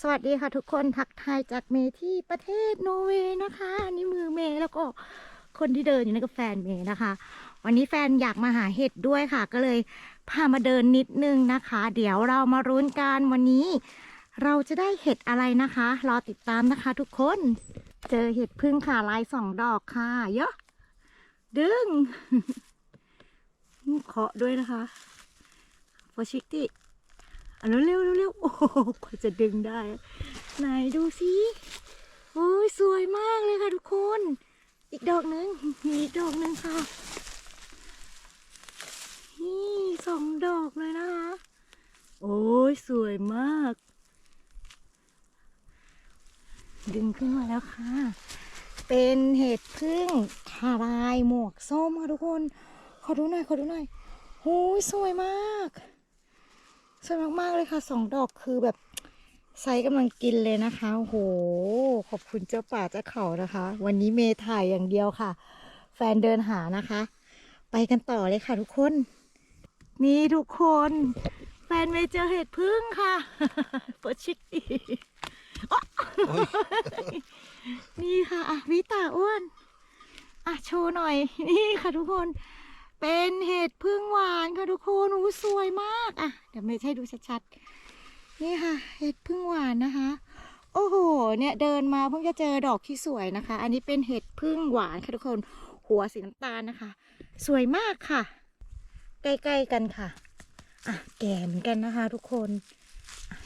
สวัสดีค่ะทุกคนทักทายจากเมที่ประเทศโนเวย์นะคะ อันนี่มือเมแล้วก็คนที่เดินอยู่นั่นก็แฟนเมนะคะ วันนี้แฟนอยากมาหาเห็ดด้วยค่ะ ก็เลยพามาเดินนิดนึงนะคะ เดี๋ยวเรามารุ้นกันวันนี้ เราจะได้เห็ดอะไรนะคะ รอติดตามนะคะ ทุกคน เจอเห็ดพึ่งค่ะลายสองดอกค่ะ เยอะ ดึงเคาะด้วยนะคะฟชิกติ อะเร็วเร็วโอ้โหกว่าจะดึงได้ ไหนดูสิโอ้ยสวยมากเลยค่ะทุกคน อีกดอกหนึ่งมีอีกดอกหนึ่งค่ะ นี่สองดอกเลยนะคะ โอ้ยสวยมาก ดึงขึ้นมาแล้วค่ะ เป็นเห็ดพึ่งทารายหมวกส้มค่ะทุกคน ขอดูหน่อยขอดูหน่อยโอ้ยสวยมาก สวยมากๆเลยค่ะสองดอกคือแบบไซส์กำลังกินเลยนะคะโหขอบคุณเจ้าป่าเจ้าเขานะคะ วันนี้เมย์ถ่ายอย่างเดียวค่ะ แฟนเดินหานะคะ ไปกันต่อเลยค่ะทุกคน นี่ทุกคน แฟนเมย์เจอเห็ดพึ่งค่ะเปิดชิคดีอ๊ะนี่ค่ะอะวิตาอ้วนอะโชว์หน่อย นี่ค่ะทุกคน เป็นเห็ดพึ่งหวานค่ะทุกคนอู้สวยมากอะเดี๋ยวไม่ใช่ดูชัดๆนี่ค่ะ เห็ดพึ่งหวานนะคะ โอ้โห เนี่ยเดินมาเพิ่งจะเจอดอกที่สวยนะคะ อันนี้เป็นเห็ดพึ่งหวานค่ะทุกคน หัวสีน้ำตาลนะคะ สวยมากค่ะ ใกล้ๆกันค่ะอะแก่เหมือนกันนะคะ ทุกคน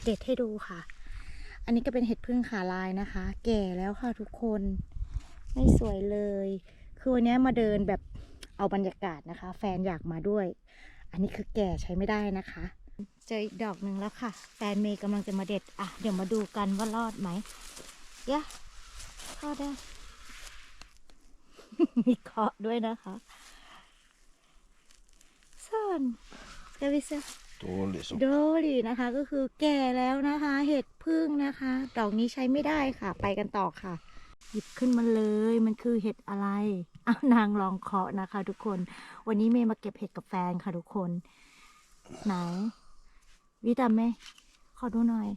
เด็ดให้ดูค่ะ อันนี้ก็เป็นเห็ดพึ่งขาลายนะคะ แก่แล้วค่ะทุกคน ไม่สวยเลย คือวันนี้มาเดินแบบ เอาบรรยากาศนะคะ แฟนอยากมาด้วย อันนี้คือแก่ใช้ไม่ได้นะคะ เจออีกดอกหนึ่งแล้วค่ะ แฟนเมย์กำลังจะมาเด็ด อะ เดี๋ยวมาดูกันว่ารอดไหมยะเข้าได้มีเคาะด้วยนะคะส่วนเดวิส Dårlig så. โดรีนะคะ ก็คือแก่แล้วนะคะ เห็ดพึ่งนะคะ ดอกนี้ใช้ไม่ได้ค่ะ ไปกันต่อค่ะ หยิบขึ้นมาเลย มันคือเห็ดอะไรเอานางลองเคาะนะคะ ทุกคน วันนี้เมย์มาเก็บเห็ดกับแฟนค่ะทุกคน ไหน วิตาเมขอดูหน่อย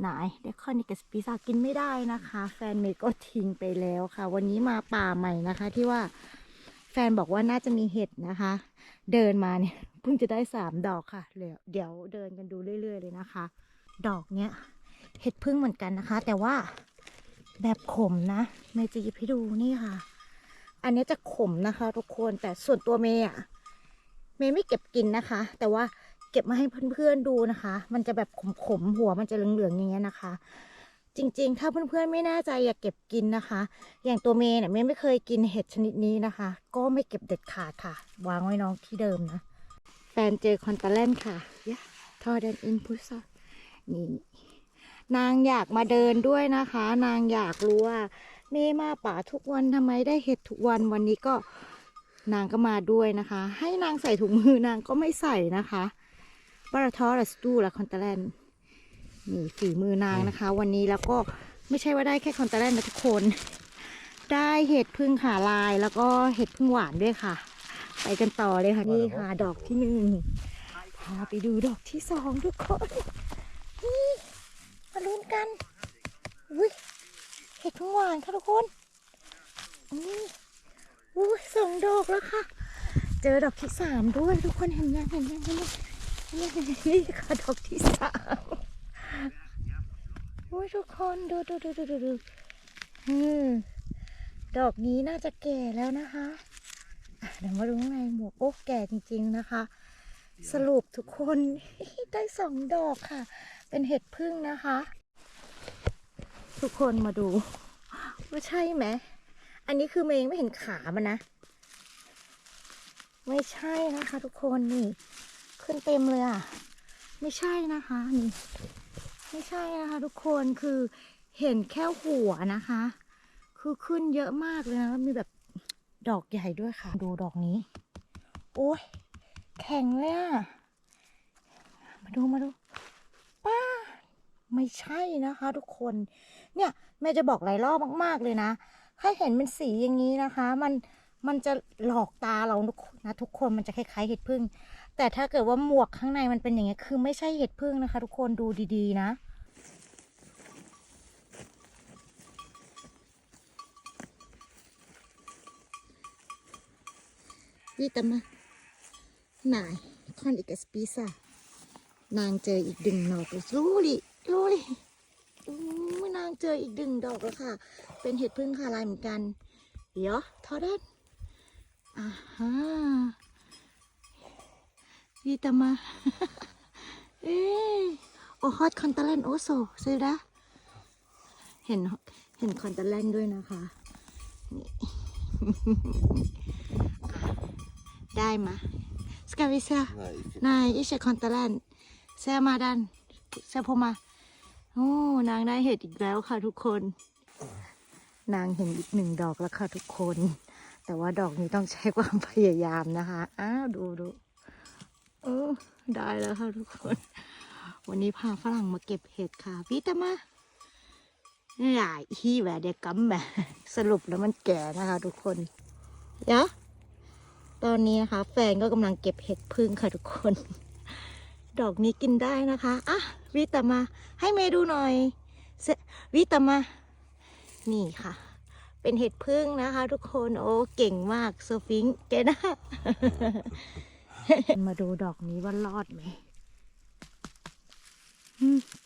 ไหนเด็กคอนิกสปีซากินไม่ได้นะคะ แฟนเมย์ก็ทิ้งไปแล้วค่ะ วันนี้มาป่าใหม่นะคะ ที่ว่าแฟนบอกว่าน่าจะมีเห็ดนะคะ เดินมาเนี่ยเพิ่งจะได้สามดอกค่ะเดี๋ยวเดี๋ยวเดินกันดูเรื่อย ๆ เลยนะคะ ดอกเนี้ยเห็ดพึ่งเหมือนกันนะคะ แต่ว่า แบบขมนะเมย์จะหยิบให้ดูนี่ค่ะ อันนี้จะขมนะคะ ทุกคนแต่ส่วนตัวเมย์อะเมย์ไม่เก็บกินนะคะ แต่ว่าเก็บมาให้เพื่อนๆดูนะคะ มันจะแบบขมๆหัวมันจะเหลืองๆอย่างเงี้ยนะคะ จริงๆ ถ้าเพื่อนๆไม่แน่ใจอย่าเก็บกินนะคะ อย่างตัวเมย์เนี่ยเมย์ไม่เคยกินเห็ดชนิดนี้นะคะ ก็ไม่เก็บเด็ดขาดค่ะ วางไว้น้องที่เดิมนะแฟนเจอคอนตาแลนค่ะยะทอเดนอินพุซนี่ นางอยากมาเดินด้วยนะคะ นางอยากรู้ว่าเมย์มาป่าทุกวันทำไมได้เห็ดทุกวันวันนี้ก็นางก็มาด้วยนะคะ ให้นางใส่ถุงมือนางก็ไม่ใส่นะคะบาราทอรัสตูและคอนตาแลนนี่ฝีมือนางนะคะ วันนี้แล้วก็ไม่ใช่ว่าได้แค่คอนตาแลนนะทุกคน ได้เห็ดพึ่งขาลายแล้วก็เห็ดพึ่งหวานด้วยค่ะ ไปกันต่อเลยค่ะนี่ค่ะ ดอกที่หนึ่งพาไปดูดอกที่สองทุกคนนี่ มาลุ้นกันอุ้ยเห็ดพึ่งหวานค่ะทุกคนนี่อุ้ยสองดอกแล้วค่ะ เจอดอกที่สามด้วยทุกคนเห็นยังเห็นยังเห็นยังนี่ค่ะดอกที่สามอุ้ยทุกคนดูดูดูดูดูดูอืมดอกนี้น่าจะแก่แล้วนะคะอะเดี๋ยวมาดูข้างในหมวกโอ้แก่จริง ๆนะคะ สรุปทุกคนได้สองดอกค่ะ เป็นเห็ดพึ่งนะคะ ทุกคนมาดู ว่าใช่ไหม อันนี้คือเมย์ยังไม่เห็นขามันนะ ไม่ใช่นะคะ ทุกคนนี่ ขึ้นเต็มเลยอะ ไม่ใช่นะคะนี่ไม่ใช่นะคะ ทุกคนคือเห็นแค่หัวนะคะ คือขึ้นเยอะมากเลยนะแล้วมีแบบดอกใหญ่ด้วยค่ะ ดูดอกนี้ โอ้ยแข็งเลยอะมาดูมาดู ป้า ไม่ใช่นะคะ ทุกคน เนี่ยแม่จะบอกหลายรอบมาก ๆ เลยนะถ้าเห็นเป็นสีอย่างนี้นะคะ มันมันจะหลอกตาเรานะทุกคนมันจะคล้ายๆเห็ดพึ่ง แต่ถ้าเกิดว่าหมวกข้างในมันเป็นอย่างนี้คือไม่ใช่เห็ดพึ่งนะคะ ทุกคนดูดีๆนะนี่ตมาหนคอนอีกสปีซ่ะ งเจออีกดึงดอกเลยรู้ดิรู้ดิอู้นางเจออีกดึงดอกแล้วค่ะ เป็นเห็ดพึ่งคาลายเหมือนกัน เดี๋ยวทอดนอ่าฮะวิตามา เอ๊ะโอฮอตคอนตาเลนโอโซซื้อดะเห็นเห็นคอนตาเลนด้วยนะคะนี่ได้มาสกาวิเซ Nej, ikke. นายอิชคอนตาแลน เซมาดันเซโพมาโอ้นางได้เห็ดอีกแล้วค่ะทุกคน นางเห็นอีกหนึ่งดอกแล้วค่ะทุกคน แต่ว่าดอกนี้ต้องใช้ความพยายามนะคะอ้าวดูดูเออได้แล้วค่ะทุกคน วันนี้พาฝรั่งมาเก็บเห็ดค่ะพี่ตามาหลายฮีแหวเด็กกัมแหมสรุปแล้วมันแก่นะคะ ทุกคนเดี๋ยวตอนนี้นะคะ แฟนก็กำลังเก็บเห็ดพึ่งค่ะทุกคน ดอกนี้กินได้นะคะอะวิตามา ให้เมย์ดูหน่อย วิตามา นี่ค่ะ เป็นเห็ดพึ่งนะคะ ทุกคนโอ้เก่งมากโซฟิงแกนะ มาดูดอกนี้ว่ารอดไหม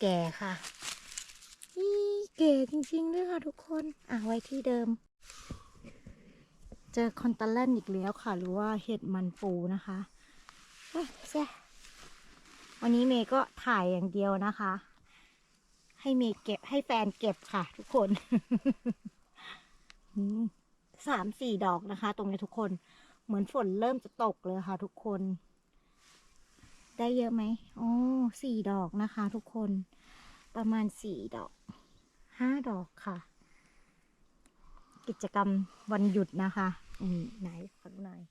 แก่ค่ะนี่แก่จริงๆด้วยค่ะทุกคน อะไว้ที่เดิม เจอคอนตาแลนอีกแล้วค่ะ หรือว่าเห็ดมันปูนะคะเอ้ยแซ่ วันนี้เมย์ก็ถ่ายอย่างเดียวนะคะ ให้เมย์เก็บให้แฟนเก็บค่ะ ทุกคนสามสี่ดอกนะคะ ตรงนี้ทุกคน เหมือนฝนเริ่มจะตกเลยค่ะ ทุกคน ได้เยอะไหมโอ้สี่ดอกนะคะ ทุกคน ประมาณสี่ดอกห้าดอกค่ะ กิจกรรมวันหยุดนะคะ อืมไหนขอดูหน่อย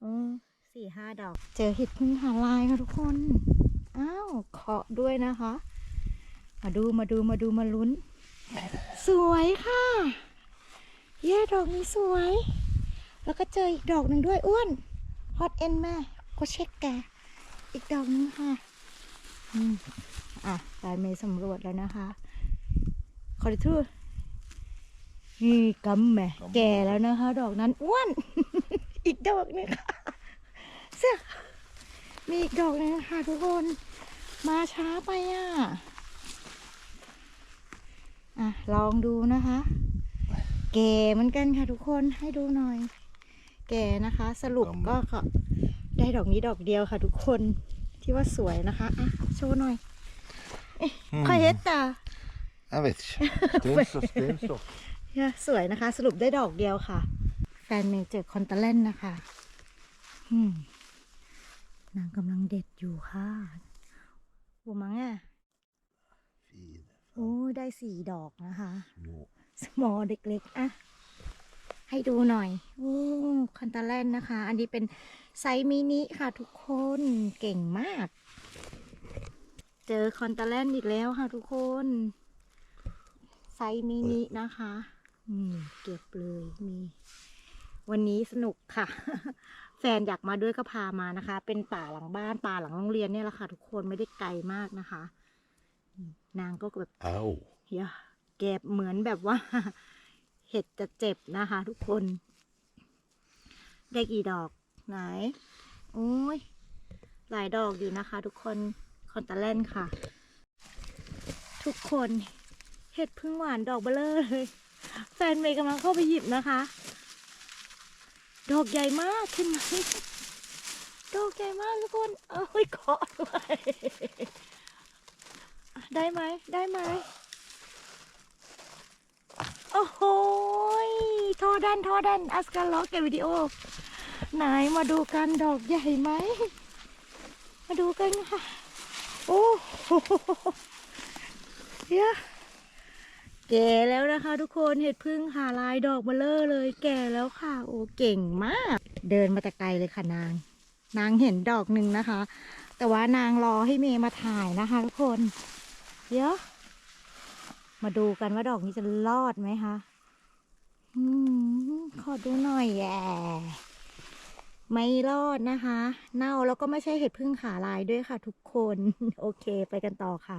โอ้ สี่ห้าดอก เจอเห็ดพึ่งหาลายค่ะทุกคน อ้าวเคาะด้วยนะคะ มาดูมาดูมาดูมาลุ้น สวยค่ะ เย้ดอกนี้สวย แล้วก็เจออีกดอกหนึ่งด้วยอ้วนฮอตเอ็นแม่ก็เช็คแก อีกดอกนึงค่ะอืมอะสายเมย์สำรวจแล้วนะคะ ขอดูทูนี่กำแม่แก่แล้วนะคะ ดอกนั้นอ้วน อีกดอกนึงค่ะ มีอีกดอกหนึงค่ะทุกคน มาช้าไปอะ อะ ลองดูนะคะ แก่เหมือนกันค่ะทุกคนให้ดูหน่อย แก่นะคะ สรุปก็ค่ะได้ดอกนี้ดอกเดียวค่ะ ทุกคนที่ว่าสวยนะคะอะโชว์หน่อยเอ๊ะใครเห็นตา Jeg vet ikke. Steinstoff, steinstoff. เนี่ยสวยนะคะ สรุปได้ดอกเดียวค่ะ แฟนเมย์เจอคอนตาเลนนะคะ อืม นางกำลังเด็ดอยู่ค่ะบัวมังอะ Fine. โอ้ได้สี่ดอกนะคะ Små. สมอเล็กๆอะให้ดูหน่อยโอ้คอนตาแลนนะคะ อันนี้เป็นไซส์มินิค่ะทุกคนเก่งมาก เจอคอนตาแลนอีกแล้วค่ะทุกคน ไซส์มินินะคะ อืม เก็บเลยมี วันนี้สนุกค่ะ แฟนอยากมาด้วยก็พามานะคะ เป็นป่าหลังบ้านป่าหลังโรงเรียนเนี่ยแหละค่ะ ทุกคนไม่ได้ไกลมากนะคะอืมนางก็แบบ Au. เฮียเก็บเหมือนแบบว่า เห็ดจะเจ็บนะคะ ทุกคน ได้กี่ดอกไหนโอ้ยหลายดอกอยู่นะคะ ทุกคนคอนตาแลนค่ะ ทุกคนเห็ดพึ่งหวานดอกเบลเลอร์เลย แฟนเมย์กำลังเข้าไปหยิบนะคะ ดอกใหญ่มากขึ้นไหมดอกใหญ่มากทุกคนเอ้ยเคาะด้วยได้ไหมได้ไหมโอ้โหทอดันทอดันอัสการล้อเก็บวิดีโอ ไหนมาดูกันดอกใหญ่ไหม มาดูกันค่ะ โอ้โหเดี๋ยว แก่แล้วนะคะ ทุกคนเห็ดพึ่งหาลายดอกเบลเลอร์เลย แก่แล้วค่ะ โอ้เก่งมาก เดินมาแต่ไกลเลยค่ะนาง นางเห็นดอกหนึ่งนะคะ แต่ว่านางรอให้เมย์มาถ่ายนะคะ ทุกคน เดี๋ยว มาดูกันว่าดอกนี้จะรอดไหมคะอขอดูหน่อยแย่ไม่รอดนะคะ เน่าแล้วก็ไม่ใช่เห็ดพึ่งขาลายด้วยค่ะ ทุกคน โอเค ไปกันต่อค่ะ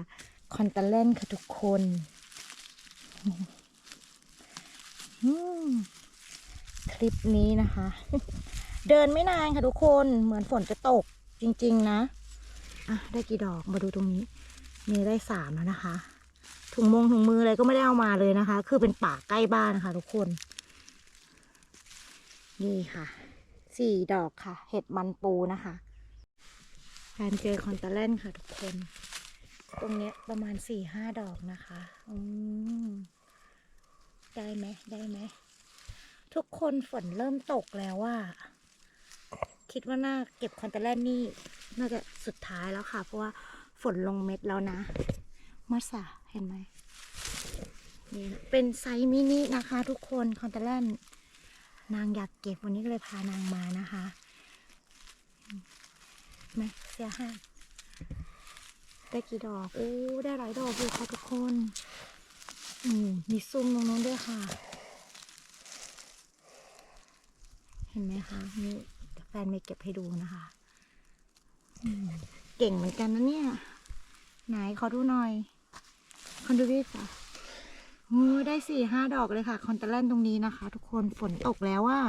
คอนตาเลนค่ะทุกคน คลิปนี้นะคะ เดินไม่นานค่ะทุกคนเหมือนฝนจะตกจริง ๆ นะอะได้กี่ดอกมาดูตรงนี้ มีได้สามแล้วนะคะ ถุงมงถุงมืออะไรก็ไม่ได้เอามาเลยนะคะ คือเป็นป่าใกล้บ้านนะคะ ทุกคน นี่ค่ะสี่ดอกค่ะ เห็ดมันปูนะคะแฟนเจอคอนตาแลนค่ะทุกคน ตรงเนี้ยประมาณสี่ห้าดอกนะคะ อืม ได้ไหมได้ไหม ทุกคนฝนเริ่มตกแล้วว่า คิดว่าน่าเก็บคอนเตาแลนนี่ น่าจะสุดท้ายแล้วค่ะ เพราะว่าฝนลงเม็ดแล้วนะมัสาเห็นไหมนี่เป็นไซส์มินินะคะ ทุกคนคอนเตาแลนนางอยากเก็บวันนี้ก็เลยพานางมานะคะไหมเสียห้าได้กี่ดอก โอ้ ได้หลายดอกอยู่ค่ะทุกคน อืมมีซุ้มตรงนู้นด้วยค่ะ เห็นไหมคะนี่แฟนไม่เก็บให้ดูนะคะเก่งเหมือนกันนะเนี่ย ไหนขอดูหน่อย คอนดูดิค่ะมือได้สี่ห้าดอกเลยค่ะ คอนเตาแลนตรงนี้นะคะ ทุกคนฝนตกแล้วอะ